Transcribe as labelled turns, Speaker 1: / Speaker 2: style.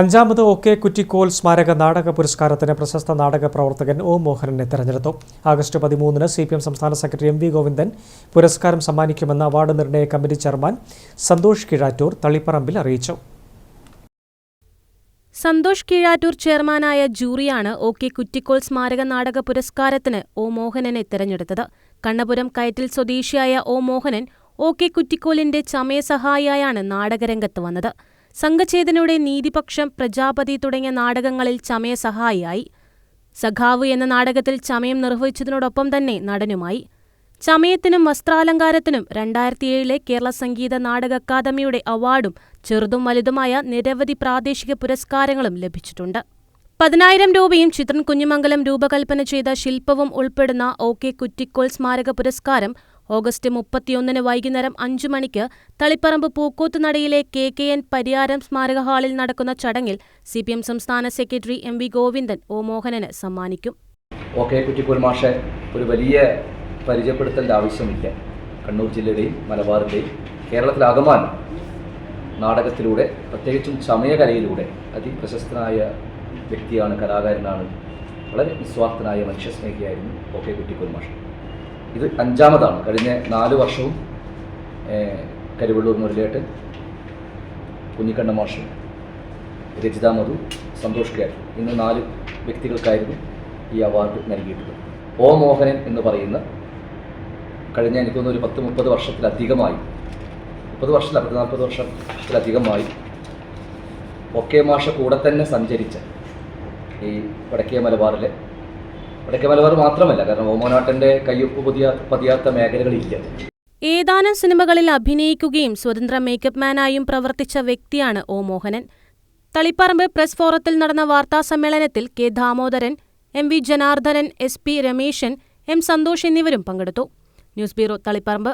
Speaker 1: അഞ്ചാമത് O K Kuttikol സ്മാരക നാടക പുരസ്കാരത്തിന് പ്രശസ്ത നാടക പ്രവർത്തകൻ ഒ മോഹനനെ തെരഞ്ഞെടുത്തു. ആഗസ്റ്റ് പതിമൂന്നിന് സി പി എം സംസ്ഥാന സെക്രട്ടറി എം വി ഗോവിന്ദൻ പുരസ്കാരം സമ്മാനിക്കുമെന്ന് അവാർഡ് നിർണയ കമ്മിറ്റി ചെയർമാൻ സന്തോഷ് കിഴാറ്റൂർ തളിപ്പറമ്പിൽ അറിയിച്ചു.
Speaker 2: സന്തോഷ് കീഴാറ്റൂർ ചെയർമാനായ ജൂറിയാണ് ഒ കെ കുറ്റിക്കോൾ സ്മാരക നാടക പുരസ്കാരത്തിന് ഒ മോഹനനെ തെരഞ്ഞെടുത്തത്. കണ്ണപുരം കയറ്റിൽ സ്വദേശിയായ ഒ മോഹനൻ ഒ കെ കുറ്റിക്കോലിന്റെ ചമയസഹായിയായാണ് നാടകരംഗത്ത് വന്നത്. സംഘചേതനയുടെ നീതിപക്ഷം പ്രജാപതി തുടങ്ങിയ നാടകങ്ങളിൽ ചമയ സഹായിയായി. സഖാവ് എന്ന നാടകത്തിൽ ചമയം നിർവഹിച്ചതിനോടൊപ്പം തന്നെ നടനുമായി. ചമയത്തിനും വസ്ത്രാലങ്കാരത്തിനും രണ്ടായിരത്തിയേഴിലെ കേരള സംഗീത നാടക അക്കാദമിയുടെ അവാർഡും ചെറുതും വലുതുമായ നിരവധി പ്രാദേശിക പുരസ്കാരങ്ങളും ലഭിച്ചിട്ടുണ്ട്. പതിനായിരം രൂപയും ചിത്രൻ കുഞ്ഞിമംഗലം രൂപകൽപ്പന ചെയ്ത ശില്പവും ഉൾപ്പെടുന്ന ഒ കെ കുറ്റിക്കോൾ സ്മാരക പുരസ്കാരം ഓഗസ്റ്റ് മുപ്പത്തിയൊന്നിന് വൈകുന്നേരം അഞ്ചു മണിക്ക് തളിപ്പറമ്പ് പൂക്കോത്തുനടയിലെ കെ കെ എൻ പരിയാരം സ്മാരക ഹാളിൽ നടക്കുന്ന ചടങ്ങിൽ സി പി എം സംസ്ഥാന secretary M V Govindan O Mohanan സമ്മാനിക്കും.
Speaker 3: ഓക്കെ കെ കുറ്റിക്കോൽ മാഷെ ഒരു വലിയ പരിചയപ്പെടുത്തേണ്ട ആവശ്യമില്ല. കണ്ണൂർ ജില്ലയുടെയും മലബാറിന്റെയും കേരളത്തിലാകമാനം നാടകത്തിലൂടെ പ്രത്യേകിച്ചും ചമയകലയിലൂടെ അതിപ്രശസ്തനായ വ്യക്തിയാണ് കലാകാരനാണ് വളരെ നിസ്വാർത്ഥനായ മനുഷ്യസ്നേഹിയായിരുന്നു ഓക്കെ കുറ്റിക്കോൽ ഇത് അഞ്ചാമതാണ്. കഴിഞ്ഞ നാല് വർഷവും കരുവള്ളൂർ മുരളിയേട്ടൻ കുഞ്ഞിക്കണ്ണ മാഷും രജിത മധു സന്തോഷ് കെ ഇന്ന് നാല് വ്യക്തികൾക്കായിരുന്നു ഈ അവാർഡ് നൽകിയിട്ടുള്ളത്. ഒ മോഹനൻ എന്ന് പറയുന്ന കഴിഞ്ഞ എനിക്കൊന്ന് ഒരു പത്ത് മുപ്പത് വർഷത്തിലധികമായി മുപ്പത് വർഷത്തില പത്ത് നാൽപ്പത് വർഷത്തിലധികമായി ഒക്കെ മാഷ കൂടെ തന്നെ സഞ്ചരിച്ച ഈ വടക്കേ മലബാറിലെ വടക്കേ മലബാർ മാത്രമല്ല കാരണം ഓമനാട്ടന്റെ കയ്യൊപ്പ് പുതിയ പതിയാത്ത മേഖലകളില്ല.
Speaker 2: ഏതാനും സിനിമകളിൽ അഭിനയിക്കുകയും സ്വതന്ത്ര മേക്കപ്പ് മാനായും പ്രവർത്തിച്ച വ്യക്തിയാണ് ഒ മോഹനൻ. തളിപ്പറമ്പ് പ്രസ് ഫോറത്തിൽ നടന്ന വാർത്താ സമ്മേളനത്തിൽ K Damodaran M V Janardhanan S P Rameshan M Santhosh എന്നിവരും പങ്കെടുത്തു. News bureau Taliparamba.